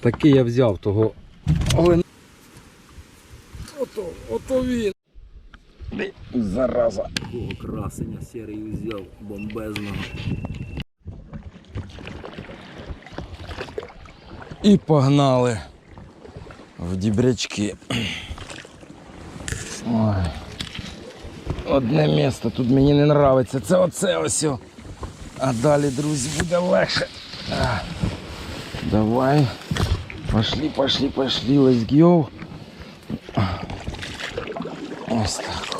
Такий я взяв того. Але... Ото, ото він. Зараза. Такого красення серий взяв бомбезного. І погнали в дібрячки. Ой. Одне місце тут мені не подобається. Це оце ось. А далі, друзі, буде легше. Давай. Пошли, пошли, пошли, let's go. Ось так.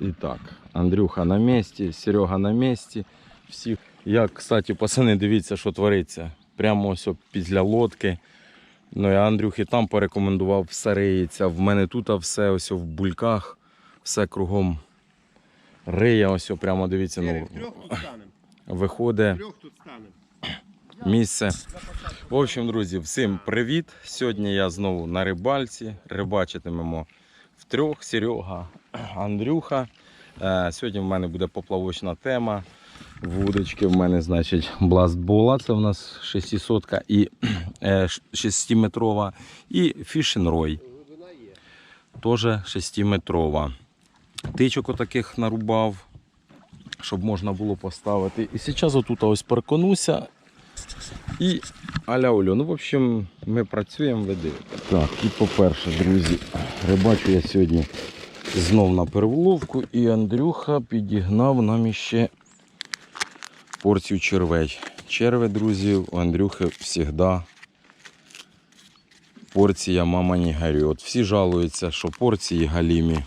І так, Андрюха на місці, Серега на місці. Всі. Я, кстати, пацани, дивіться, що твориться. Прямо ось о після лодки. Ну, я Андрюхі там порекомендував, все риється. В мене тут все ось в бульках, все кругом риє. Ось прямо дивіться, ну, в трьох виходить Трьох місце. В общем, друзі, всім привіт! Сьогодні я знову на рибальці. Рибачитимемо втрьох. Серега, Андрюха. Е, Сьогодні в мене буде поплавочна тема. Вудочки в мене, значить, бластбола, це в нас 600 і 6-метрова. І фішенрой. Теж 6-метрова. Тичок отаких нарубав, щоб можна було поставити. І зараз отут ось парконуся і аля Олю. Ну, в общем, ми працюємо, веди. Так, і по-перше, друзі, рибачу я сьогодні знов на переволовку, і Андрюха підігнав нам іще порцію червей. Черви, друзі, у Андрюхи завжди порція мама не горює. Всі жалуються, що порції галімі.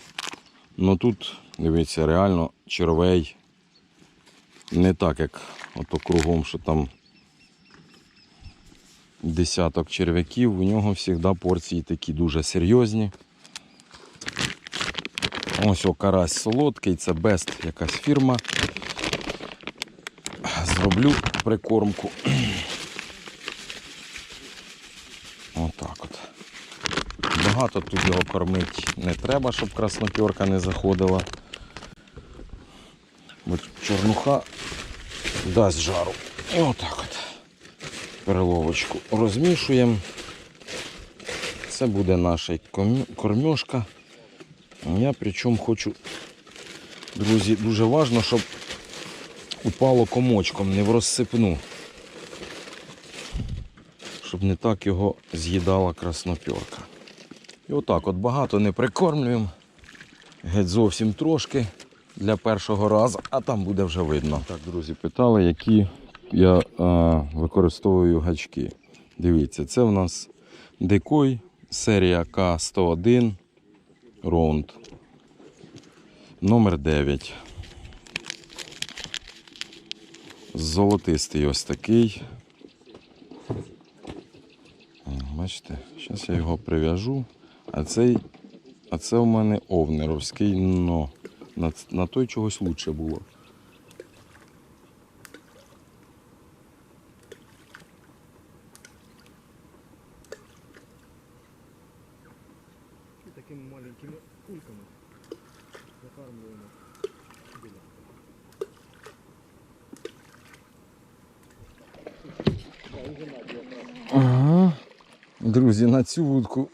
Ну тут, дивіться, реально червей не так, як ото кругом, що там десяток черв'яків, у нього завжди порції такі дуже серйозні. Ось о, карась солодкий, це Best якась фірма. Зроблю прикормку. Отак от. Багато тут його кормити не треба, щоб красноперка не заходила. Бо чорнуха дасть жару. І отак от переловочку розмішуємо. Це буде наша кормьошка. Я причому хочу, друзі, дуже важливо, щоб упало комочком, не в розсипну. Щоб не так його з'їдала красноперка. І отак от багато не прикормлюємо. Геть зовсім трошки для першого разу, а там буде вже видно. Так, друзі, питали, які я а, використовую гачки. Дивіться, це в нас декой серія К101 Round. Номер 9. Золотистий ось такий. Бачите, зараз я його прив'яжу. А а це у мене овнеровський, но на, на той чогось лучше було. Друзі, на цю вудку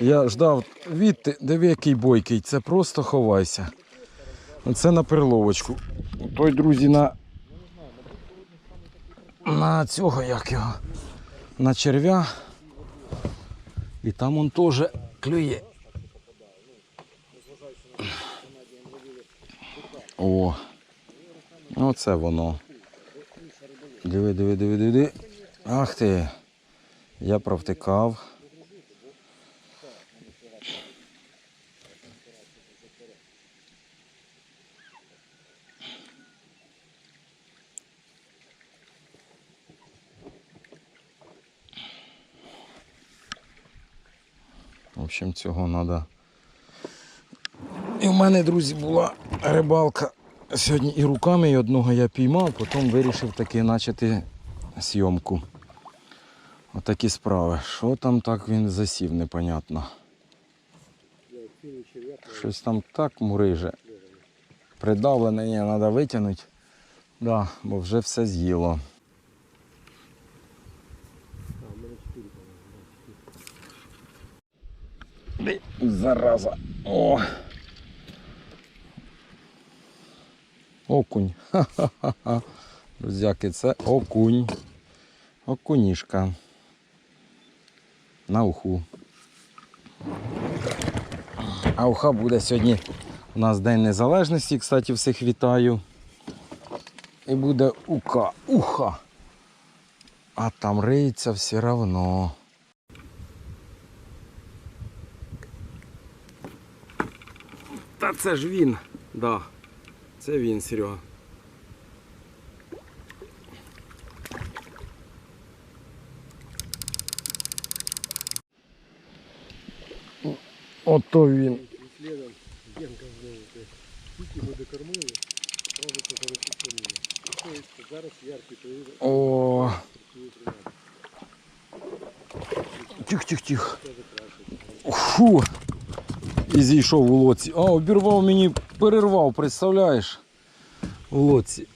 я ждав відти, диви який бойкий, це просто ховайся. Це на перловочку. Той, друзі, на. На цього як його. На черв'я. І там он теж клює. О. Оце воно. Диви, диви, диви. диви. Ах ти. Я провтикав. В общем, цього треба. І в мене, друзі, була рибалка. Сьогодні і руками, і одного я піймав, потім вирішив таки почати зйомку. Отакі справи. Що там так він засів, непонятно. Щось там так муриже. Придавлене, ні, треба витягнути. Да, бо вже все з'їло. А, у мене 4, по-моєму. Зараза. О. Окунь. Ха-ха-ха. Друзяки, це окунь. Окунішка. На уху. А уха буде сьогодні. У нас День Незалежності, кстати, всіх вітаю. І буде ука. Уха. А там риється все равно. Та це ж він. Да. Це він, Серега. Ото він. І слідом Генка знову. те. Тільки ми докормили, одразу це перепустили. Тобто зараз яркий поїде. О. Тих, тих, тих. Фу. І зійшов у лоці. А, обірвав мені, перервав, представляєш? У лоці.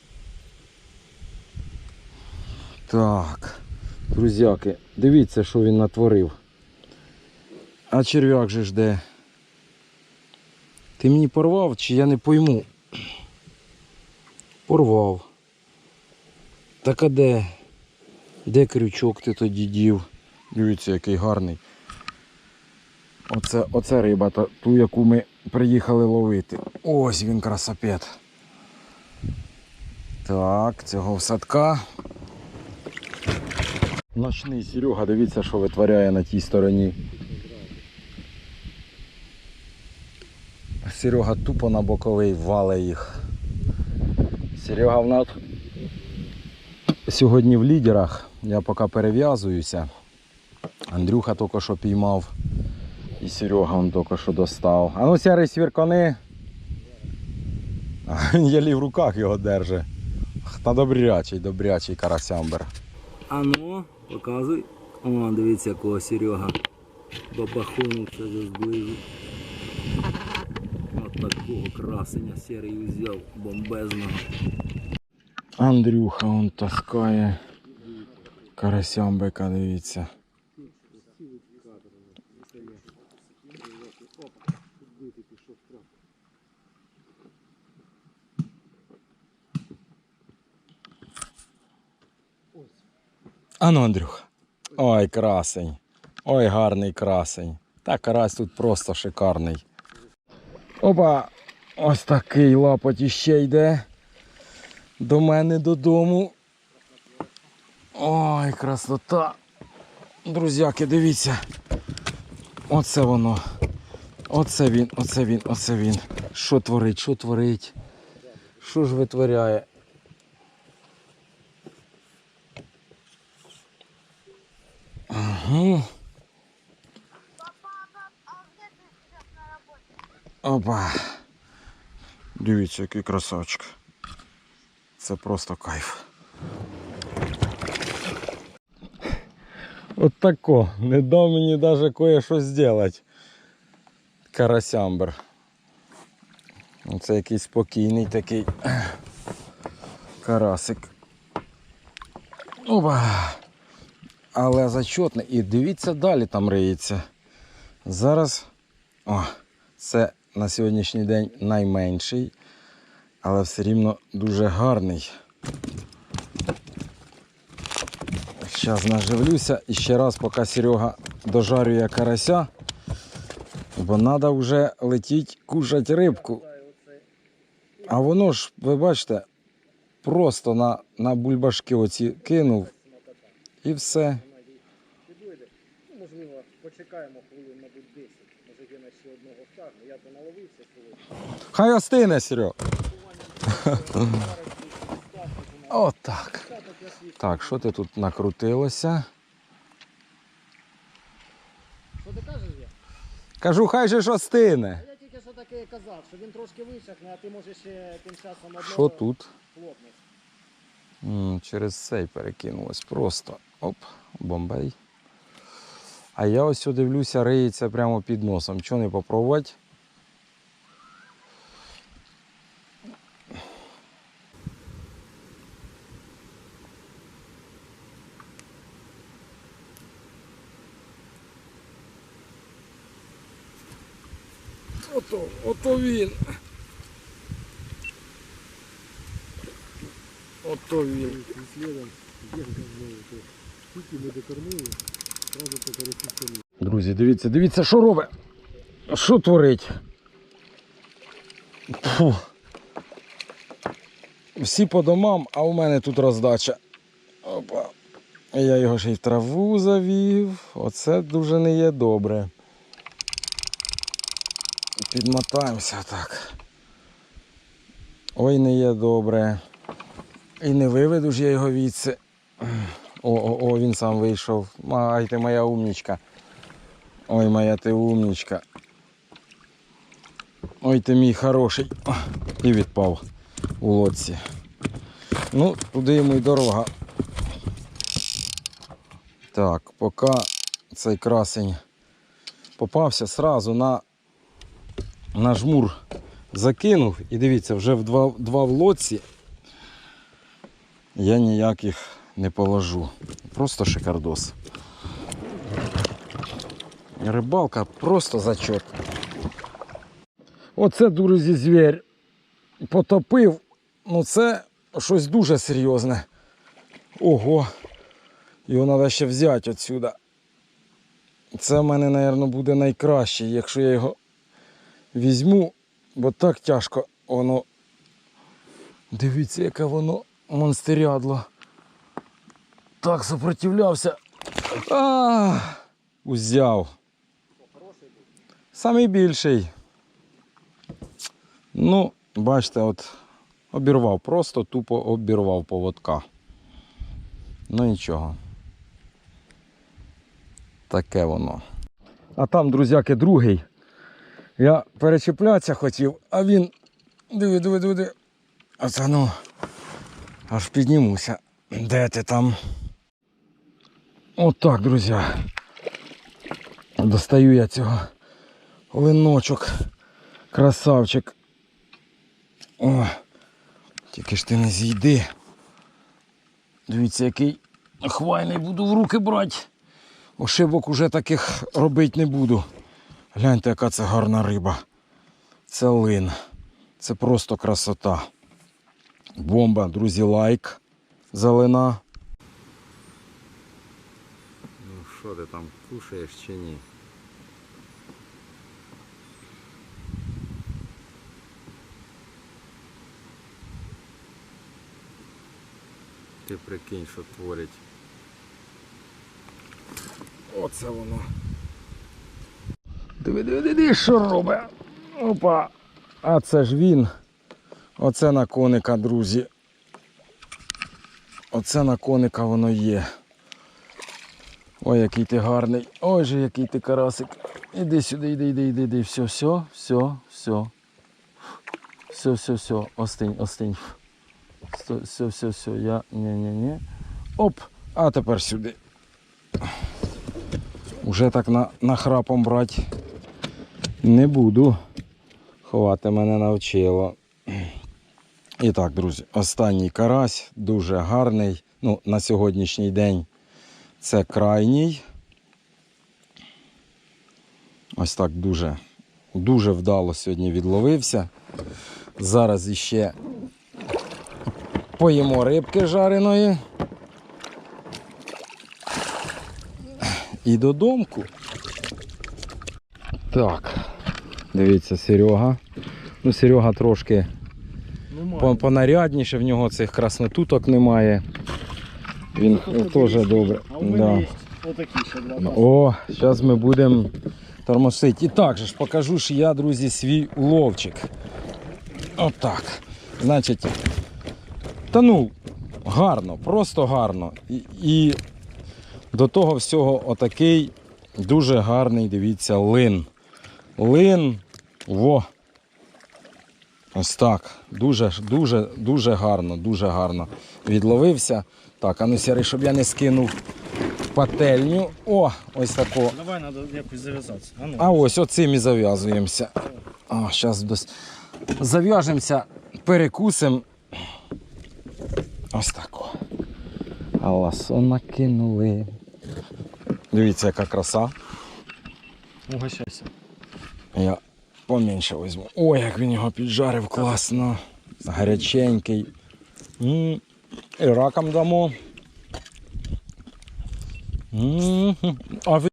Так. Друзяки, дивіться, що він натворив. А черв'як же ж де? Ти мені порвав, чи я не пойму? Порвав. Так а де? Де крючок ти тоді дів? Дивіться, який гарний. Оце, оце риба, ту, яку ми приїхали ловити. Ось він красопет. Так, цього в садка. Ночний Серега, дивіться, що витворяє на тій стороні. Серега тупо на боковий вале їх. Серега в нас сьогодні в лідерах. Я поки перев'язуюся. Андрюха тільки що піймав. І Серега он тільки що достав. А ну сярий свіркони. Він єлі в руках його держить. Та добрячий, добрячий карасямбер. А ну, показуй. О, дивіться, якого Серега. Вже зблизу. Такого красення серий взяв бомбезного. Андрюха он таскає. Карасямбика, дивіться. А ну, Андрюха. Ой, красень. Ой, гарний красень. Та карась тут просто шикарний. Опа! Ось такий лапоть іще йде. До мене додому. Ой, красота. Друзяки, дивіться. Оце воно. Оце він, оце він, оце він. Що творить, що творить? Що ж витворяє? Ага. Опа. Дивіться, який красавчик. Це просто кайф. От тако. Не дав мені навіть кое-що зробити. Карасямбр. Оце якийсь спокійний такий карасик. Опа. Але зачетний. І дивіться, далі там риється. Зараз. О, це на сьогоднішній день найменший, але все рівно дуже гарний. Зараз наживлюся і ще раз, поки Серега дожарює карася, бо треба вже летіти кушати рибку. А воно ж, ви бачите, просто на, на бульбашки оці кинув і все. Можливо, почекаємо хвилин, мабуть, 10. Може, Гена ще одного втягне. Я то наловився. Хай остине, Серега. Отак. Так, що ти тут накрутилося? Що ти кажеш я? Кажу, хай же ж остине. А я тільки що таке казав, що він трошки висохне, а ти можеш ще тим часом одного Що тут? М, Через цей перекинулось просто. Оп, бомбей. А я ось дивлюся, риється прямо під носом. Чого не попробувати? Ото, ото він. Ото він. І слідом Генка знову. то Скільки ми докормили, одразу по карасі тягнули. Друзі, дивіться, дивіться, що робить. Що творить? Фу. Всі по домам, а у мене тут роздача. Опа. Я його ще й в траву завів. Оце дуже не є добре. Підмотаємося так. Ой, не є добре. І не виведу ж я його відси. О, о, о, він сам вийшов. Ай, ти моя умнічка. Ой, моя ти умнічка. Ой, ти мій хороший. І відпав у лодці. Ну, туди йому й дорога. Так, поки цей красень попався, сразу на, на жмур закинув. І дивіться, вже в два, два в лодці я ніяких не положу. Просто шикардос. Рибалка просто зачет. Оце, друзі, звір потопив. Ну це щось дуже серйозне. Ого. Його треба ще взяти отсюда. Це в мене, мабуть, буде найкраще, якщо я його візьму, бо так тяжко воно. Дивіться, яке воно монстерядло. Так сопротивлявся. А, узяв. Самий більший. Ну, бачите, от обірвав, просто тупо обірвав поводка. Ну нічого. Таке воно. А там, друзяки, другий. Я перечіплятися хотів, а він. Диви, диви, диви, диви. Оце ну. Аж піднімуся. Де ти там? Отак, друзі. Достаю я цього линочок. Красавчик. О, тільки ж ти не зійди. Дивіться, який хвайний буду в руки брати. Ошибок уже таких робити не буду. Гляньте, яка це гарна риба. Це лин. Це просто красота. Бомба, друзі, лайк. Зелена. Ну що ти там кушаєш чи ні? Ти прикинь, що творить. Оце воно. Диви, диви, диви, що робить. Опа. А це ж він. Оце на коника, друзі. Оце на коника воно є. Ой, який ти гарний. Ой же, який ти карасик. Іди сюди, іди, іди, іди, іди. Все, все, все, все. Все, все, все. Остинь, остинь. Все, все, все. Я. Ні-ні-ні. Оп! А тепер сюди. Уже так на, нахрапом брати не буду. Ховати мене навчило. І так, друзі, останній карась, дуже гарний. Ну, на сьогоднішній день це крайній. Ось так дуже, дуже вдало сьогодні відловився. Зараз іще поїмо рибки жареної. І додомку. Так, дивіться, Серега. Ну, Серега трошки по- понарядніше, в нього цих краснотуток немає. Він теж добре. А у мене Да. є отакі ще два. О, зараз ми будемо тормосити. І так же ж покажу ж я, друзі, свій уловчик. Отак. Значить, та ну, гарно, просто гарно. І, і до того всього отакий дуже гарний, дивіться, лин. Лин. Во. Ось так. Дуже, дуже, дуже гарно, дуже гарно відловився. Так, а ну сірий, щоб я не скинув пательню. О, ось тако. Давай треба якось зав'язатися. А ну. А ось оцим і зав'язуємося. О, зараз дос... зав'яжемося, перекусимо. Ось тако. А ласо накинули. Дивіться, яка краса. Угощайся. Я поменше візьму. Ой, як він його піджарив класно. Гаряченький. М, І раком дамо. М, А ви...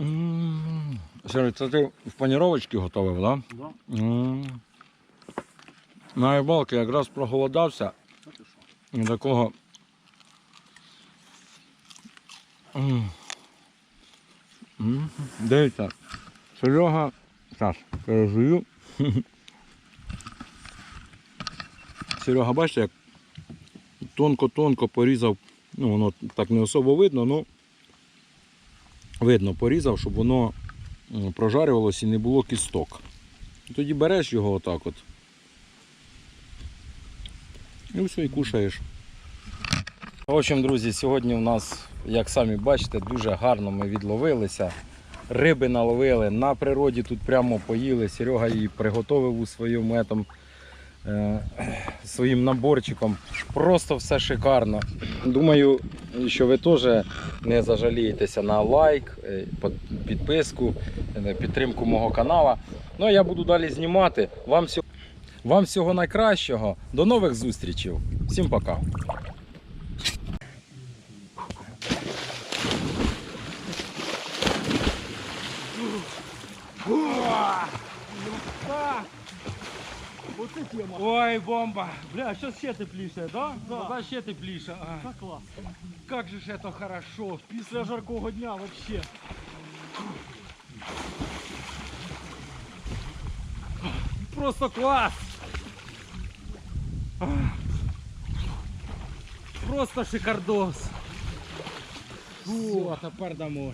М, Сергій, це ти в паніровочці готовив, так? Да. Да? М. На рибалки якраз проголодався. І такого. М. М. Дивіться, Серега. Зараз, пережую. Серега, бачите, як тонко-тонко порізав. Ну, воно так не особо видно, але видно, порізав, щоб воно прожарювалося і не було кісток. Тоді береш його отак от. І все, і кушаєш. В общем, друзі, сьогодні у нас, як самі бачите, дуже гарно ми відловилися. Риби наловили, на природі тут прямо поїли. Серега її приготовив у своєму етом, е, своїм наборчиком. Просто все шикарно. Думаю, що ви теж не зажалієтеся на лайк, е, підписку, е, підтримку мого канала. Ну а я буду далі знімати. Вам всього, вам всього найкращого. До нових зустрічей. Всім пока. Оце тема. Ой, бомба! Бля, сейчас ще тепліше, да? Да. Вода ще тепліше. А, Так клас. как же ж это хорошо. Після жаркого дня вообще. Просто класс! А. Просто шикардос. Фу, а тепер домой.